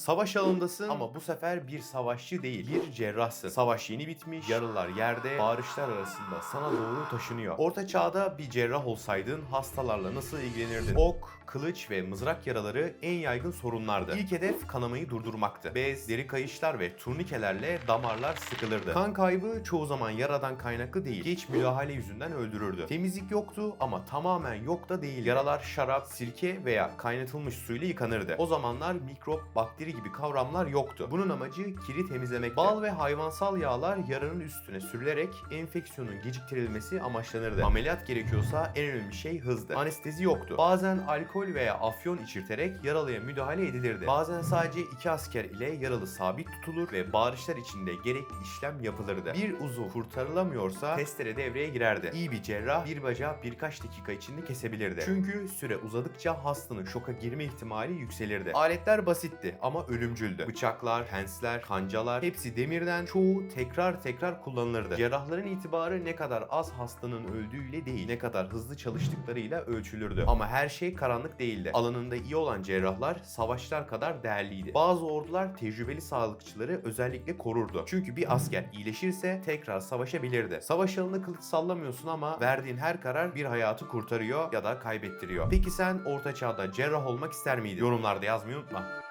Savaş alanındasın ama bu sefer bir savaşçı değil, bir cerrahsın. Savaş yeni bitmiş, yaralılar yerde, bağırışlar arasında sana doğru taşınıyor. Orta çağda bir cerrah olsaydın hastalarla nasıl ilgilenirdin? Ok, kılıç ve mızrak yaraları en yaygın sorunlardı. İlk hedef kanamayı durdurmaktı. Bez, deri kayışlar ve turnikelerle damarlar sıkılırdı. Kan kaybı çoğu zaman yaradan kaynaklı değil, geç müdahale yüzünden öldürürdü. Temizlik yoktu ama tamamen yok da değil. Yaralar şarap, sirke veya kaynatılmış suyla yıkanırdı. O zamanlar mikrop, bakteri gibi kavramlar yoktu. Bunun amacı kiri temizlemekti. Bal ve hayvansal yağlar yaranın üstüne sürülerek enfeksiyonun geciktirilmesi amaçlanırdı. Ameliyat gerekiyorsa en önemli şey hızdı. Anestezi yoktu. Bazen alkol veya afyon içirterek yaralıya müdahale edilirdi. Bazen sadece iki asker ile yaralı sabit tutulur ve bağırışlar içinde gerekli işlem yapılırdı. Bir uzuv kurtarılamıyorsa testere devreye girerdi. İyi bir cerrah bir bacağı birkaç dakika içinde kesebilirdi. Çünkü süre uzadıkça hastanın şoka girme ihtimali yükselirdi. Aletler basitti ama ölümcüldü. Bıçaklar, pensler, kancalar hepsi demirden çoğu tekrar tekrar kullanılırdı. Cerrahların itibarı ne kadar az hastanın öldüğüyle değil, ne kadar hızlı çalıştıklarıyla ölçülürdü. Ama her şey karanlık değildi. Alanında iyi olan cerrahlar savaşlar kadar değerliydi. Bazı ordular tecrübeli sağlıkçıları özellikle korurdu. Çünkü bir asker iyileşirse tekrar savaşabilirdi. Savaş alanında kılıç sallamıyorsun ama verdiğin her karar bir hayatı kurtarıyor ya da kaybettiriyor. Peki sen orta çağda cerrah olmak ister miydin? Yorumlarda yazmayı unutma.